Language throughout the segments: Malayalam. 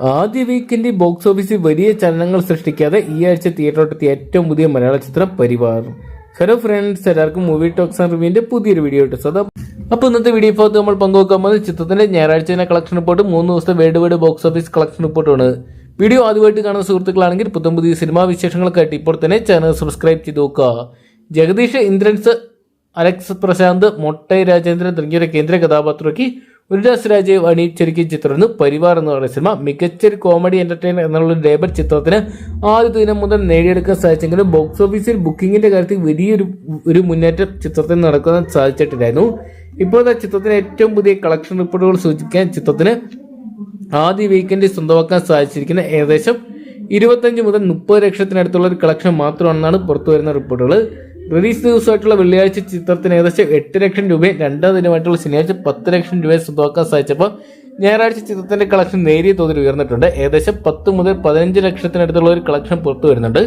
ആദ്യ വീക്കിന്റെ ബോക്സ് ഓഫീസിൽ വലിയ ചലനങ്ങൾ സൃഷ്ടിക്കാതെ ഈ ആഴ്ച തിയേറ്ററിലെത്തിയ ഏറ്റവും പുതിയ മലയാള ചിത്രം പരിവാർ. ഹലോ ഫ്രണ്ട്സ് എല്ലാവർക്കും മൂവി ടോക്സ് ആൻഡ് റിവ്യൂവിന്റെ പുതിയൊരു വീഡിയോ ഇട്ട് സദാ അപ്പോൾ ഇന്നത്തെ വീഡിയോ ഭാഗത്ത് നമ്മൾ പങ്കുവെക്കാൻ പോകുന്നത് ചിത്രത്തിന്റെ ഞായറാഴ്ച കളക്ഷൻ റിപ്പോർട്ട് മൂന്ന് ദിവസത്തെ world wide box office collection റിപ്പോർട്ടാണ് വീഡിയോ ആദ്യമായിട്ട് കാണുന്ന സുഹൃത്തുക്കളാണെങ്കിൽ പുത്തം പുതിയ സിനിമാ വിശേഷങ്ങൾക്കായിട്ട് ഇപ്പോൾ തന്നെ ചാനൽ സബ്സ്ക്രൈബ് ചെയ്ത് നോക്കുക. ജഗദീഷ് ഇന്ദ്രൻസ് അലക്സ് പ്രശാന്ത് മൊട്ടൈ രാജേന്ദ്രൻ തുടങ്ങിയ കേന്ദ്ര കഥാപാത്രമാക്കി ഉല്ലാസ് രാജീവ് അണിയിച്ചൊരുക്കിയ ചിത്രമായിരുന്നു പരിവാർ എന്ന് പറയുന്ന സിനിമ. മികച്ചൊരു കോമഡി എന്റർടൈനർ എന്നുള്ള ലേബർ ചിത്രത്തിന് ആദ്യ ദിനം മുതൽ നേടിയെടുക്കാൻ സാധിച്ചെങ്കിലും ബോക്സ് ഓഫീസിൽ ബുക്കിങ്ങിന്റെ കാര്യത്തിൽ വലിയൊരു ഒരു മുന്നേറ്റം ചിത്രത്തിന് നടക്കാൻ സാധിച്ചിട്ടില്ലായിരുന്നു ഇപ്പോഴത്തെ ചിത്രത്തിന് ഏറ്റവും പുതിയ കളക്ഷൻ റിപ്പോർട്ടുകൾ സൂചിപ്പിക്കാൻ ചിത്രത്തിന് ആദ്യ വീക്കെൻഡിൽ സ്വന്തമാക്കാൻ സാധിച്ചിരിക്കുന്ന ഏകദേശം ഇരുപത്തഞ്ച് മുതൽ മുപ്പത് ലക്ഷത്തിനടുത്തുള്ള ഒരു കളക്ഷൻ മാത്രമാണെന്നാണ് പുറത്തുവരുന്ന റിപ്പോർട്ടുകൾ റിലീസ് ദിവസമായിട്ടുള്ള വെള്ളിയാഴ്ച ചിത്രത്തിന് ഏകദേശം എട്ട് ലക്ഷം രൂപയും രണ്ടാം ദിനമായിട്ടുള്ള ശനിയാഴ്ച പത്ത് ലക്ഷം രൂപയെ സ്വന്തമാക്കാൻ സാധിച്ചപ്പോൾ ഞായറാഴ്ച ചിത്രത്തിന്റെ കളക്ഷൻ നേരിയ തോതിൽ ഉയർന്നിട്ടുണ്ട്. ഏകദേശം പത്ത് മുതൽ പതിനഞ്ച് ലക്ഷത്തിനടുത്തുള്ള ഒരു കളക്ഷൻ പുറത്തു വരുന്നുണ്ട്.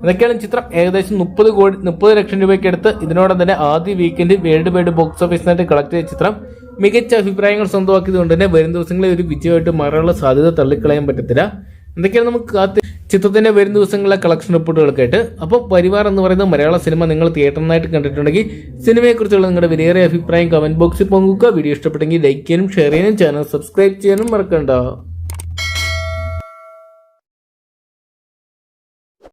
എന്നൊക്കെയാണ് ചിത്രം. ഏകദേശം മുപ്പത് കോടി മുപ്പത് ലക്ഷം രൂപയ്ക്ക് അടുത്ത് ഇതിനോടൊപ്പം തന്നെ ആദ്യ വീക്കെൻഡ് വേൾഡ് വൈഡ് ബോക്സ് ഓഫീസിനായിട്ട് കളക്ട് ചെയ്ത ചിത്രം. മികച്ച അഭിപ്രായങ്ങൾ സ്വന്തമാക്കിയതുകൊണ്ട് തന്നെ വരും ദിവസങ്ങളിൽ ഒരു വിജയമായിട്ട് മാറാനുള്ള സാധ്യത തള്ളിക്കളയാൻ പറ്റത്തില്ല. എന്തൊക്കെയാണ് നമുക്ക് കാത്ത് ചിത്രത്തിന്റെ വരും ദിവസങ്ങളിലെ കളക്ഷൻ റിപ്പോർട്ടുകൾക്കായിട്ട് അപ്പോൾ പരിവാർ എന്ന് പറയുന്ന മലയാള സിനിമ നിങ്ങൾ തിയേറ്ററിനായിട്ട് കണ്ടിട്ടുണ്ടെങ്കിൽ സിനിമയെക്കുറിച്ചുള്ള നിങ്ങളുടെ വിലയേറിയ അഭിപ്രായം കമന്റ് ബോക്സിൽ പങ്കുവെക്കുക വീഡിയോ ഇഷ്ടപ്പെട്ടെങ്കിൽ ലൈക്ക് ചെയ്യാനും ഷെയർ ചെയ്യാനും ചാനൽ സബ്സ്ക്രൈബ് ചെയ്യാനും മറക്കണ്ട.